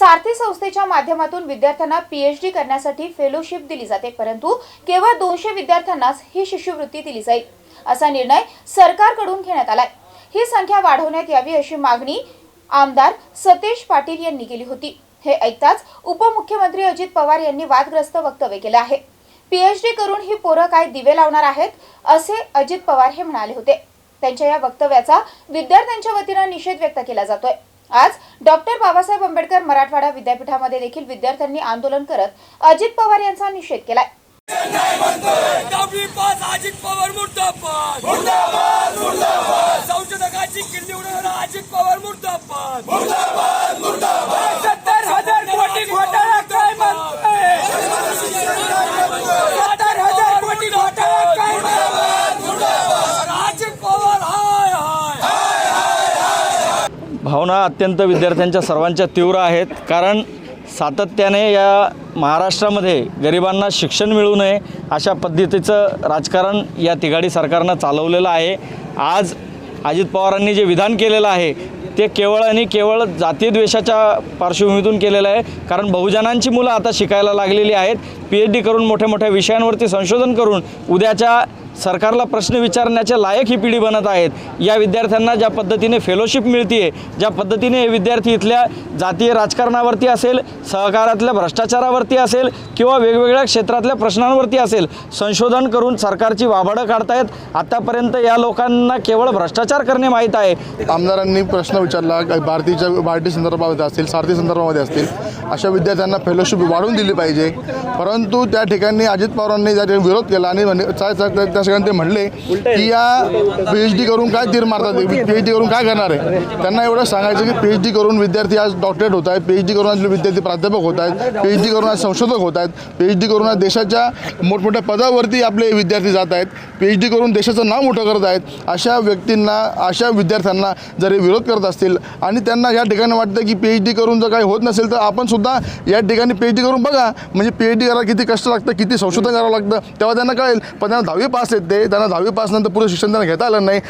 सारथी संस्थेच्या माध्यमातून विद्यार्थ्यांना पीएचडी करण्यासाठी फेलोशिप दिली जाते परंतु केवळ दोनशे विद्यार्थ्यांनाच ही शिष्यवृत्ती दिली जाईल असा निर्णय सरकारकडून घेण्यात आलाय. ही संख्या वाढवण्यात यावी अशी मागणी आमदार सतेज पाटील यांनी केली होती. हे ऐकताच उपमुख्यमंत्री अजित पवार यांनी वादग्रस्त वक्तव्य केलं आहे. पीएचडी करून ही पोरं काय दिवे लावणार आहेत असे अजित पवार हे म्हणाले होते. त्यांच्या या वक्तव्याचा विद्यार्थ्यांच्या वतीनं निषेध व्यक्त केला जातोय. आज डॉक्टर बाबासाहेब आंबेडकर मराठवाडा विद्यापीठामध्ये देखील विद्यार्थ्यांनी आंदोलन करत अजित पवार यांचा निषेध केलाय. अजित पवार मुर्दाबाद. मुर्दाबाद मुर्दाबाद. संशोधकाची किल्ली उडवणारा अजित पवार मुर्दाबाद. मुर्दाबाद मुर्दाबाद. सत्तर हजार कोटी घोटाळा काय म्हणतोय? सत्तर हजार कोटी घोटाळा काय म्हणतोय अजित पवार हाय हाय भावना अत्यंत विद्यार्थ्यांच्या सर्वांच्या तीव्र आहेत. कारण सातत्याने या महाराष्ट्रामध्ये गरिबांना शिक्षण मिळू नये अशा पद्धतीचं राजकारण या तिघाडी सरकारनं चालवलेलं आहे. आज अजित पवारांनी जे विधान केलेलं आहे ते केवळ आणि केवळ जातीयद्वेषाच्या पार्श्वभूमीतून केलेलं आहे. कारण बहुजनांची मुलं आता शिकायला लागलेली आहेत. पी एच डी करून मोठ्या मोठ्या विषयांवरती संशोधन करून उद्याच्या सरकारला प्रश्न विचारण्याच्या लायक ही पिढी बनत आहेत. या विद्यार्थ्यांना ज्या पद्धतीने फेलोशिप मिळते ज्या पद्धतीने हे विद्यार्थी इथल्या जातीय राजकारणावरती असेल सहकारातल्या भ्रष्टाचारावरती असेल किंवा वेगवेगळ्या क्षेत्रातल्या प्रश्नांवरती असेल संशोधन करून सरकारची वाभाडं काढतायत. आत्तापर्यंत या लोकांना केवळ भ्रष्टाचार करणे माहीत आहे. आमदारांनी प्रश्न विचारला भारतीच्या भारतीय संदर्भामध्ये असतील सारथी संदर्भामध्ये असतील? अशा विद्यार्थ्यांना फेलोशिप वाढवून दिली पाहिजे. परंतु त्या ठिकाणी अजित पवारांनी त्या विरोध केला आणि त्या ठिकाणी ते म्हणले की या पी एच डी करून काय तीर मारतात पी एच डी करून काय करणार आहे त्यांना एवढं सांगायचं की पी एच डी करून विद्यार्थी आज डॉक्टरेट होत आहेत पी एच डी करून आज विद्यार्थी प्राध्यापक होत आहेत पी एच डी करून आज संशोधक होत आहेत पी एच डी करून आज देशाच्या मोठमोठ्या पदावरती आपले विद्यार्थी जात आहेत पी एच डी करून देशाचं नाव मोठं करत आहेत अशा व्यक्तींना अशा विद्यार्थ्यांना जर हे विरोध करत असतील आणि त्यांना या ठिकाणी वाटतं की पी एच डी करून जर काही होत नसेल तर आपण सुद्धा या ठिकाणी पी एच डी करून बघा म्हणजे पी एच डी करायला किती कष्ट लागतं किती संशोधन करावं लागतं तेव्हा त्यांना कळेल पण त्यांना दहावी पास ते त्यांना दहावी पास नंतर पुढे शिक्षण त्यांना घेता आलं नाही.